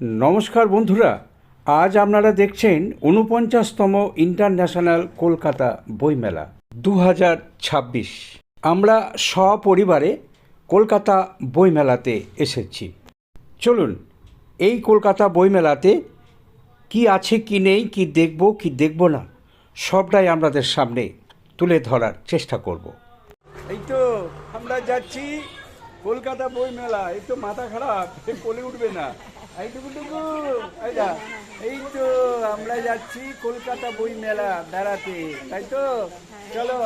নমস্কার বন্ধুরা, আজ আপনারা দেখছেন উনপঞ্চাশতম ইন্টারন্যাশনাল কলকাতা বইমেলা দু হাজার ছাব্বিশ। আমরা সপরিবারে কলকাতা বইমেলাতে এসেছি। চলুন, এই কলকাতা বইমেলাতে কি আছে, কি নেই, কি দেখব কি দেখব না, সবটাই আমাদের সামনে তুলে ধরার চেষ্টা করব। এই তো, আমরা যাচ্ছি কলকাতা বই মেলা এই তো মাথা খারাপ, কোলে উঠবে না। এই তো আমরা যাচ্ছি কলকাতা বই মেলা বেড়াতে, তাই তো? চলো।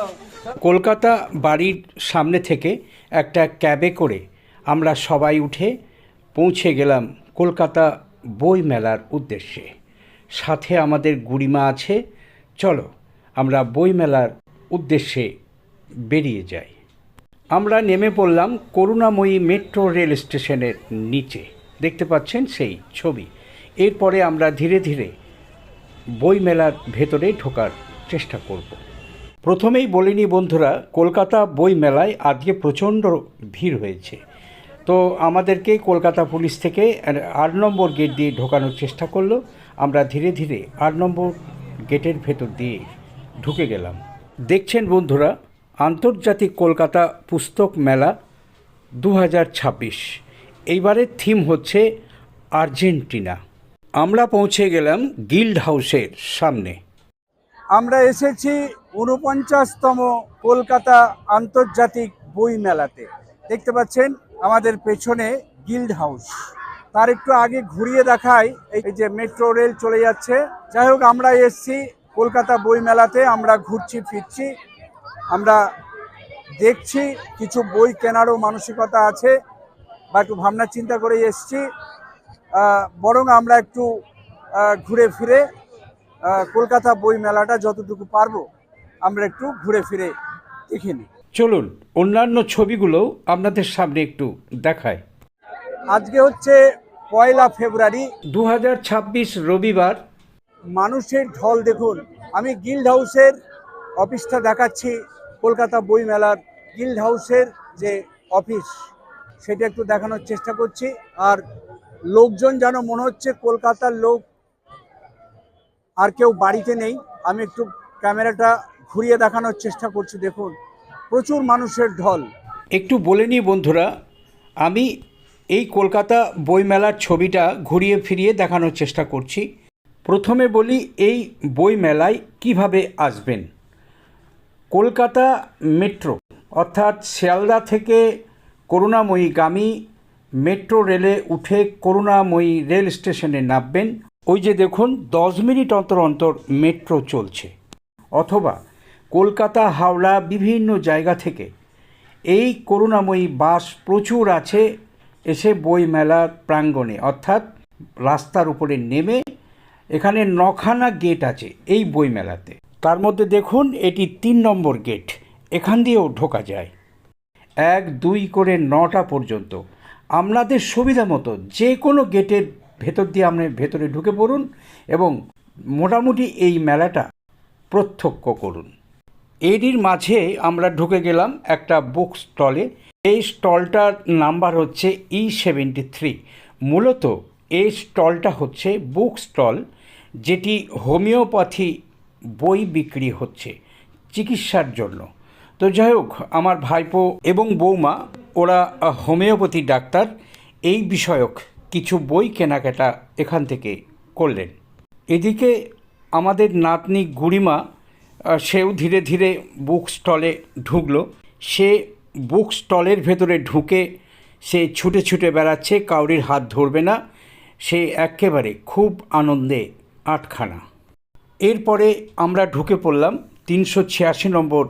কলকাতা বাড়ির সামনে থেকে একটা ক্যাবে করে আমরা সবাই উঠে পৌঁছে গেলাম কলকাতা বই মেলার উদ্দেশ্যে। সাথে আমাদের গুড়িমা আছে। চলো, আমরা বই মেলার উদ্দেশ্যে বেরিয়ে যাই। আমরা নেমে পড়লাম করুণাময়ী মেট্রো রেল স্টেশনের নিচে। দেখতে পাচ্ছেন সেই ছবি। এরপরে আমরা ধীরে ধীরে বইমেলার ভেতরে ঢোকার চেষ্টা করব। প্রথমেই বলিনি বন্ধুরা, কলকাতা বই মেলায় আজকে প্রচণ্ড ভিড় হয়েছে। তো আমাদেরকে কলকাতা পুলিশ থেকে আট নম্বর গেট দিয়ে ঢোকানোর চেষ্টা করল। আমরা ধীরে ধীরে আট নম্বর গেটের ভেতর দিয়ে ঢুকে গেলাম। দেখছেন বন্ধুরা, আন্তর্জাতিক কলকাতা পুস্তক মেলা দু হাজার ছাব্বিশ। এইবারের থিম হচ্ছে আর্জেন্টিনা। আমরা পৌঁছে গেলাম গিল্ড হাউসের সামনে। আমরা এসেছি উনপঞ্চাশতম কলকাতা আন্তর্জাতিক বই মেলাতে দেখতে পাচ্ছেন আমাদের পেছনে গিল্ড হাউস। তার একটু আগে ঘুরিয়ে দেখায় এই যে মেট্রো রেল চলে যাচ্ছে। যাই হোক, আমরা এসছি কলকাতা বই মেলাতে আমরা ঘুরছি, ফিরছি। আমরা দেখছি কিছু বই কেনারও মানসিকতা আছে। বা একটু ভাবনা চিন্তা করে এসছি। বরং আমরা একটু ঘুরে ফিরে কলকাতা বই মেলাটা যতটুকু পারব আমরা একটু ঘুরে ফিরে দেখে নিই। চলুন অন্যান্য ছবিগুলোও আপনাদের সামনে একটু দেখায় আজকে হচ্ছে পয়লা ফেব্রুয়ারি। দু হাজার ছাব্বিশ রবিবার। মানুষের ঢল দেখুন। আমি গিল্ড হাউসের অফিসটা দেখাচ্ছি কলকাতা বই মেলার গিল্ড হাউসের যে অফিস সেটা একটু দেখানোর চেষ্টা করছি। আর লোকজন যেন মনে হচ্ছে কলকাতার লোক আর কেউ বাড়িতে নেই, আমি একটু ক্যামেরাটা ঘুরিয়ে দেখানোর চেষ্টা করছি। দেখুন, প্রচুর মানুষের ঢল। একটু বলে নিই বন্ধুরা, আমি এই কলকাতা বইমেলার ছবিটা ঘুরিয়ে ফিরিয়ে দেখানোর চেষ্টা করছি। প্রথমে বলি, এই বই মেলায় কীভাবে আসবেন? কলকাতা মেট্রো, অর্থাৎ শিয়ালদা থেকে করুণাময়ীগামী মেট্রো রেলে উঠে করুণাময়ী রেল স্টেশনে নামবেন। ওই যে দেখুন, দশ মিনিট অন্তর অন্তর মেট্রো চলছে। অথবা কলকাতা, হাওড়া বিভিন্ন জায়গা থেকে এই করুণাময়ী বাস প্রচুর আছে এসে বই মেলার প্রাঙ্গণে। অর্থাৎ রাস্তার উপরে নেমে এখানে নখানা গেট আছে এই বইমেলাতে। তার মধ্যে দেখুন, এটি তিন নম্বর গেট। এখান দিয়েও ঢোকা যায়। এক, দুই করে নটা পর্যন্ত। আপনাদের সুবিধা মতো যে কোনো গেটের ভেতর দিয়ে আপনি ভেতরে ঢুকে পড়ুন এবং মোটামুটি এই মেলাটা প্রত্যক্ষ করুন। এরই মাঝে আমরা ঢুকে গেলাম একটা বুক স্টলে। এই স্টলটার নাম্বার হচ্ছে ই সেভেন্টি থ্রি মূলত এই স্টলটা হচ্ছে বুক স্টল, যেটি হোমিওপ্যাথি বই বিক্রি হচ্ছে চিকিৎসার জন্য। তো যাই হোক, আমার ভাইপো এবং বৌমা, ওরা হোমিওপ্যাথি ডাক্তার। এই বিষয়ক কিছু বই কেনাকাটা এখান থেকে করলেন। এদিকে আমাদের নাতনি গুড়িমা সেও ধীরে ধীরে বুক স্টলে ঢুকলো। সে বুক স্টলের ভেতরে ঢুকে সে ছুটে ছুটে বেড়াচ্ছে, কাউরির হাত ধরবে না। সে একেবারে খুব আনন্দে আটখানা। এরপরে আমরা ঢুকে পড়লাম তিনশো ছিয়াশি নম্বর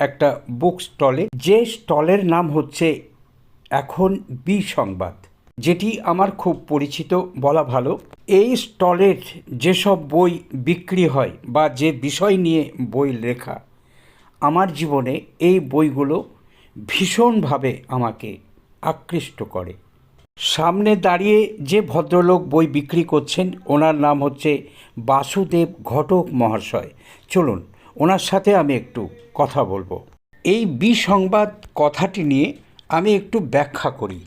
একটা বুক স্টলে যে স্টলের নাম হচ্ছে এখন বি সংবাদ। যেটি আমার খুব পরিচিত, বলা ভালো। এই স্টলের যেসব বই বিক্রি হয় বা যে বিষয় নিয়ে বই লেখা, আমার জীবনে এই বইগুলো ভীষণভাবে আমাকে আকৃষ্ট করে। সামনে দাঁড়িয়ে যে ভদ্রলোক বই বিক্রি করছেন, ওনার নাম হচ্ছে বাসুদেব ঘটক মহাশয়। চলুন ওনার সাথে আমি একটু কথা বলব। এই বিসংবাদ কথাটি নিয়ে আমি একটু ব্যাখ্যা করি।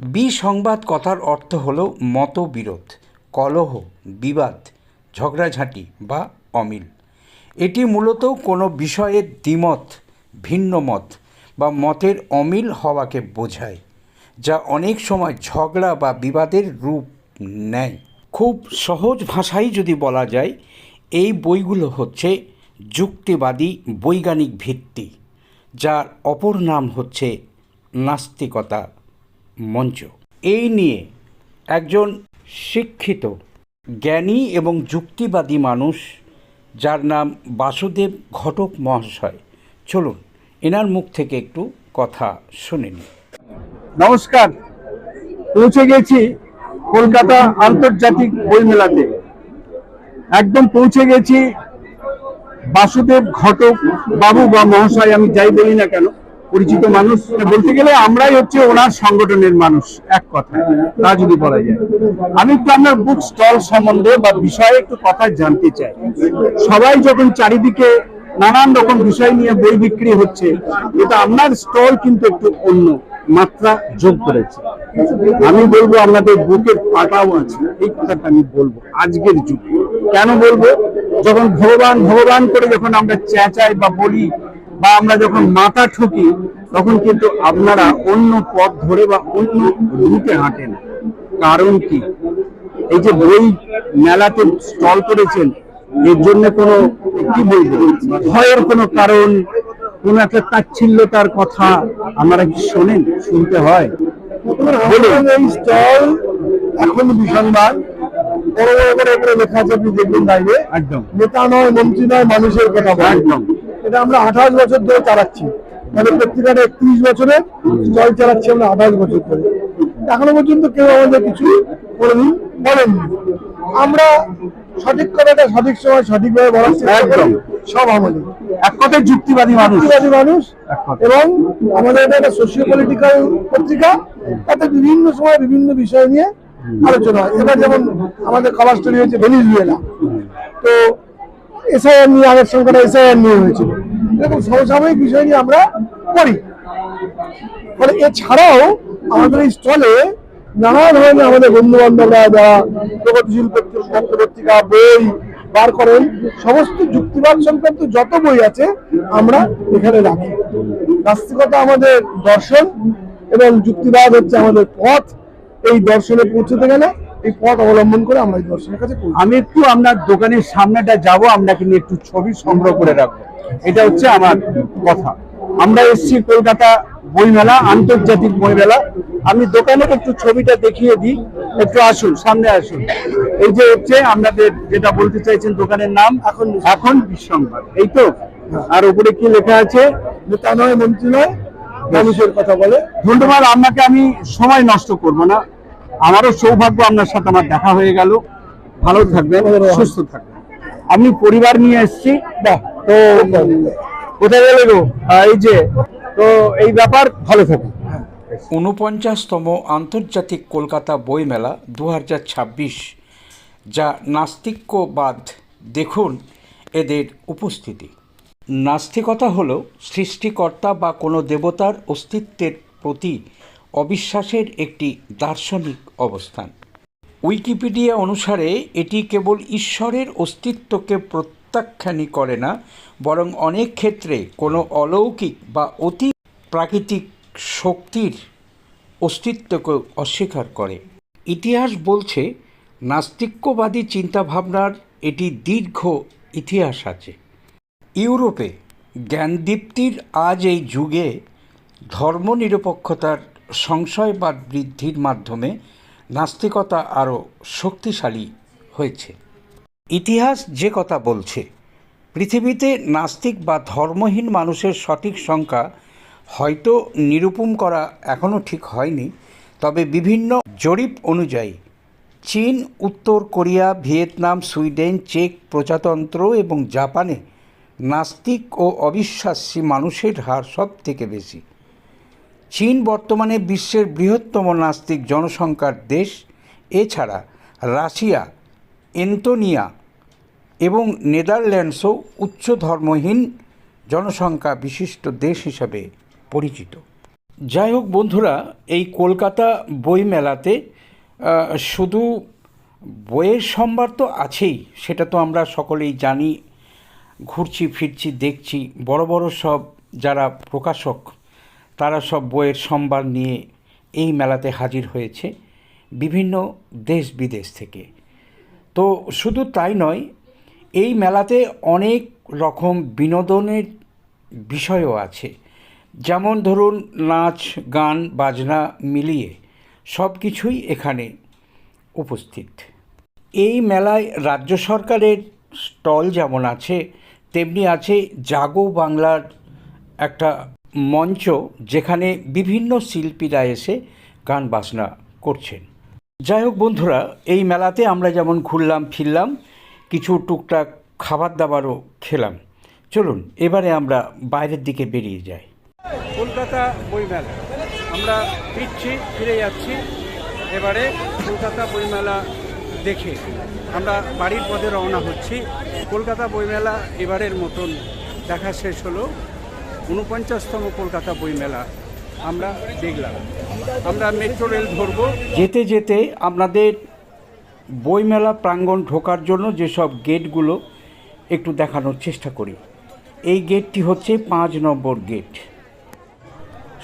বিসংবাদ কথার অর্থ হল মতবিরোধ, কলহ, বিবাদ, ঝগড়াঝাঁটি বা অমিল। এটি মূলত কোনো বিষয়ের দ্বিমত, ভিন্ন মত বা মতের অমিল হওয়াকে বোঝায়, যা অনেক সময় ঝগড়া বা বিবাদের রূপ নেয়। খুব সহজ ভাষায় যদি বলা যায়, এই বইগুলো হচ্ছে যুক্তিবাদী বৈজ্ঞানিক ভিত্তি, যার অপর নাম হচ্ছে নাস্তিকতা মঞ্চ। এই নিয়ে একজন শিক্ষিত, জ্ঞানী এবং যুক্তিবাদী মানুষ, যার নাম বাসুদেব ঘটক মহাশয়। চলুন, এনার মুখ থেকে একটু কথা শুনে নিই। নমস্কার, পৌঁছে গেছি কলকাতা আন্তর্জাতিক বইমেলাতে। একদম পৌঁছে গেছি বাসুদেব ঘটক বাবু বা মহাশয়, আমি যাই বলি না কেন, পরিচিত মানুষ। বলতে গেলে আমরাই হচ্ছে ওনার সংগঠনের মানুষ, এক কথা। তা যদি বলা যায়। আমি একটু আপনার বুক স্টল সম্বন্ধে বা বিষয়ে একটু কথা জানতে চাই। সবাই যখন চারিদিকে নানান রকম বিষয় নিয়ে বই বিক্রি হচ্ছে এটা আপনার স্টল কিন্তু একটু অন্য। মাত্রা যোগ করেছে। আমি বলব আপনাদের বুকের পাটাও আছে, এই কথাটা আমি বলব আজকের যুগে। কেন বলব? যখন ভগবান ভগবান করে যখন আমরা চেঁচাই বা বলি বা আমরা যখন মাথা ঠুকি, তখন কিন্তু আপনারা অন্য পথ ধরে বা অন্য রুটে হাঁটেন। কারণ কি? এই যে বই মেলাতে স্টল করেছেন, এর জন্য কোনো কি বলব? ভয়ের কোনো কারণ কোন একটা তাচ্ছিল্যতার কথা আপনারা কি শোনেন শুনতে হয়? এই স্টল এখন বড় বড় করে লেখা আছে আপনি দেখবেন বাইরে। একদম। নেতা নয় মন্ত্রী নয় মানুষের কথা। একদম। এটা আমরা আঠাশ বছর ধরে চালাচ্ছি। মানে পত্রিকার একত্রিশ বছরে স্টল চালাচ্ছি আমরা আঠাশ বছর ধরে। এখনও পর্যন্ত কেউ আমাদের কিছু কোনোদিন বলেননি আমরা সঠিক কথাটা সঠিক সময় সঠিকভাবে বলার চেষ্টা করি সব আমাদের এক কথায় যুক্তিবাদী মানুষ। যুক্তিবাদী মানুষ এবং আমাদের এটা একটা সোশিও পলিটিক্যাল পত্রিকা তাতে বিভিন্ন সময় বিভিন্ন বিষয় নিয়ে আলোচনা হয়। এবার যেমন আমাদের কভার স্টোরি হয়েছে ভেনিজুয়েলা। তো এসআইআর নিয়ে আগের সংখ্যাটা এসআইআর নিয়ে হয়েছিল। এরকম সমসাময়িক বিষয় নিয়ে আমরা করি ফলে এছাড়াও আমাদের এই স্টলে নানা ধরনের আমাদের বন্ধু বান্ধবরা যারা প্রগতিশীল পত্রিকা বই বার করেন, সমস্ত যুক্তিবাদ সংক্রান্ত যত বই আছে, আমরা এখানে রাখি। নাস্তিকতা আমাদের দর্শন এবং যুক্তিবাদ হচ্ছে আমাদের পথ। এই দর্শনে পৌঁছতে গেলে এই পথ অবলম্বন করে আমরা এই দর্শনের কাছে আমি একটু আপনার দোকানের সামনেটা যাব, আপনাকে নিয়ে একটু ছবি সংগ্রহ করে রাখব। এটা হচ্ছে আমার কথা। আমরা এসেছি কলকাতা বইমেলা, আন্তর্জাতিক বইমেলা। আমি দোকানের একটু ছবিটা দেখিয়ে দিই। একটু আসুন, সামনে আসুন। এই যে হচ্ছে আপনাদের যেটা বলতে চাইছেন দোকানের নাম এখন এখন বিসংবাদ এই তো? আর উপরে কি লেখা আছে? নেতা নয় মন্ত্রী নয় মানুষের কথা বলে। ধন্যবাদ আপনাকে আমি সময় নষ্ট করব না। আমারও সৌভাগ্য আপনার সাথে আমার দেখা হয়ে গেল। ভালো থাকবেন সুস্থ থাকবেন। আমি পরিবার নিয়ে এসেছি। তো কোথায় গেলে গো? এই যে তো এই ব্যাপার ভালো থাকুন ঊনপঞ্চাশতম আন্তর্জাতিক কলকাতা বইমেলা দু হাজার ছাব্বিশ। যা নাস্তিক্যবাদ। দেখুন এদের উপস্থিতি। নাস্তিকতা হল সৃষ্টিকর্তা বা কোনো দেবতার অস্তিত্বের প্রতি অবিশ্বাসের একটি দার্শনিক অবস্থান। উইকিপিডিয়া অনুসারে এটি কেবল ঈশ্বরের অস্তিত্বকে প্রত্যাখ্যানই করে না, বরং অনেক ক্ষেত্রে কোনো অলৌকিক বা অতি প্রাকৃতিক শক্তির অস্তিত্বকে অস্বীকার করে। ইতিহাস বলছে নাস্তিক্যবাদী চিন্তাভাবনার এটি দীর্ঘ ইতিহাস আছে। ইউরোপে জ্ঞানদীপ্তির আজ এই যুগে ধর্মনিরপেক্ষতার সংশয়বাদ বৃদ্ধির মাধ্যমে নাস্তিকতা আরও শক্তিশালী হয়েছে। ইতিহাস যে কথা বলছে, পৃথিবীতে নাস্তিক বা ধর্মহীন মানুষের সঠিক সংখ্যা হয়তো নিরূপণ করা এখনও ঠিক হয়নি, তবে বিভিন্ন জরিপ অনুযায়ী চীন, উত্তর কোরিয়া, ভিয়েতনাম, সুইডেন, চেক প্রজাতন্ত্র এবং জাপানে নাস্তিক ও অবিশ্বাসী মানুষের হার সব থেকে বেশি। চীন বর্তমানে বিশ্বের বৃহত্তম নাস্তিক জনসংখ্যার দেশ। এছাড়া রাশিয়া, এন্তোনিয়া এবং নেদারল্যান্ডসও উচ্চ ধর্মহীন জনসংখ্যা বিশিষ্ট দেশ হিসাবে পরিচিত। যাই হোক বন্ধুরা, এই কলকাতা বইমেলাতে মেলাতে শুধু বইয়ের সম্ভার তো আছেই, সেটা তো আমরা সকলেই জানি, ঘুরছি, ফিরছি, দেখছি, বড় বড় সব যারা প্রকাশক, তারা সব বইয়ের সম্ভার নিয়ে এই মেলাতে হাজির হয়েছে, বিভিন্ন দেশ বিদেশ থেকে। তো শুধু তাই নয়, এই মেলাতে অনেক রকম বিনোদনের বিষয়ও আছে। যেমন ধরুন নাচ, গান, বাজনা মিলিয়ে সব কিছুই এখানে উপস্থিত। এই মেলায় রাজ্য সরকারের স্টল যেমন আছে, তেমনি আছে জাগো বাংলার একটা মঞ্চ যেখানে বিভিন্ন শিল্পীরা এসে গান বাজনা করছেন। যাই হোক বন্ধুরা, এই মেলাতে আমরা যেমন ঘুরলাম, ফিরলাম, কিছু টুকটাক খাবার দাবারও খেলাম। চলুন, এবারে আমরা বাইরের দিকে বেরিয়ে যাই। কলকাতা বইমেলা। আমরা ফিরছি, ফিরে যাচ্ছি। এবারে কলকাতা বইমেলা দেখে আমরা বাড়ির পথে রওনা হচ্ছি। কলকাতা বইমেলা এবারের মতন দেখা শেষ হলো। উনপঞ্চাশতম কলকাতা বইমেলা আমরা দেখলাম। আমরা মেট্রো রেল ধরবো। যেতে যেতে আপনাদের বইমেলা প্রাঙ্গণ ঢোকার জন্য যেসব গেটগুলো একটু দেখানোর চেষ্টা করি। এই গেটটি হচ্ছে পাঁচ নম্বর গেট।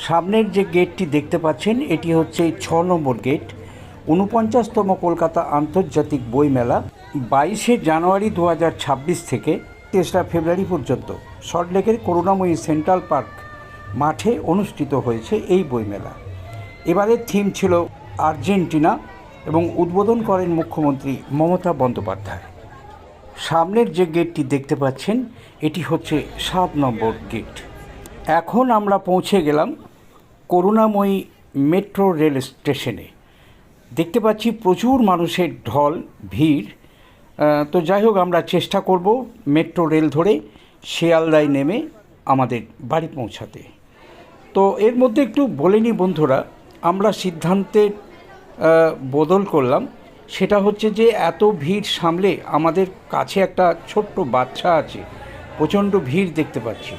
সামনের যে গেটটি দেখতে পাচ্ছেন, এটি হচ্ছে ছ নম্বর গেট। উনপঞ্চাশতম কলকাতা আন্তর্জাতিক বইমেলা, বাইশে জানুয়ারি দু হাজার ছাব্বিশ থেকে তেসরা ফেব্রুয়ারি পর্যন্ত। সল্টলেকের করুণাময়ী সেন্ট্রাল পার্ক মাঠে অনুষ্ঠিত হয়েছে এই বইমেলা। এবারের থিম ছিল আর্জেন্টিনা এবং উদ্বোধন করেন মুখ্যমন্ত্রী মমতা বন্দ্যোপাধ্যায়। সামনের যে গেটটি দেখতে পাচ্ছেন, এটি হচ্ছে সাত নম্বর গেট। এখন আমরা পৌঁছে গেলাম করুণাময়ী মেট্রো রেল স্টেশনে। দেখতে পাচ্ছি প্রচুর মানুষের ঢল, ভিড়। তো যাই হোক, আমরা চেষ্টা করব মেট্রো রেল ধরে শিয়ালদায় নেমে আমাদের বাড়ি পৌঁছাতে। তো এর মধ্যে একটু বলে নিই বন্ধুরা, আমরা সিদ্ধান্তের বদল করলাম। সেটা হচ্ছে যে, এত ভিড় সামলে আমাদের কাছে একটা ছোট্ট বাচ্চা আছে। প্রচণ্ড ভিড় দেখতে পাচ্ছি।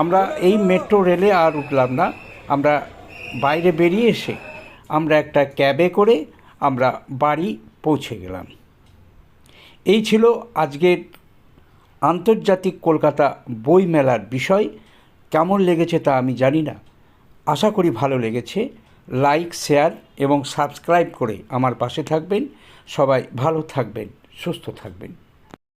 আমরা এই মেট্রো রেলে আর উঠলাম না। আমরা বাইরে বেরিয়ে এসে আমরা একটা ক্যাবে করে আমরা বাড়ি পৌঁছে গেলাম। এই ছিল আজকের আন্তর্জাতিক কলকাতা বই মেলার বিষয়। কেমন লেগেছে তা আমি জানি না। আশা করি ভালো লেগেছে। লাইক, শেয়ার এবং সাবস্ক্রাইব করে আমার পাশে থাকবেন। সবাই ভালো থাকবেন, সুস্থ থাকবেন।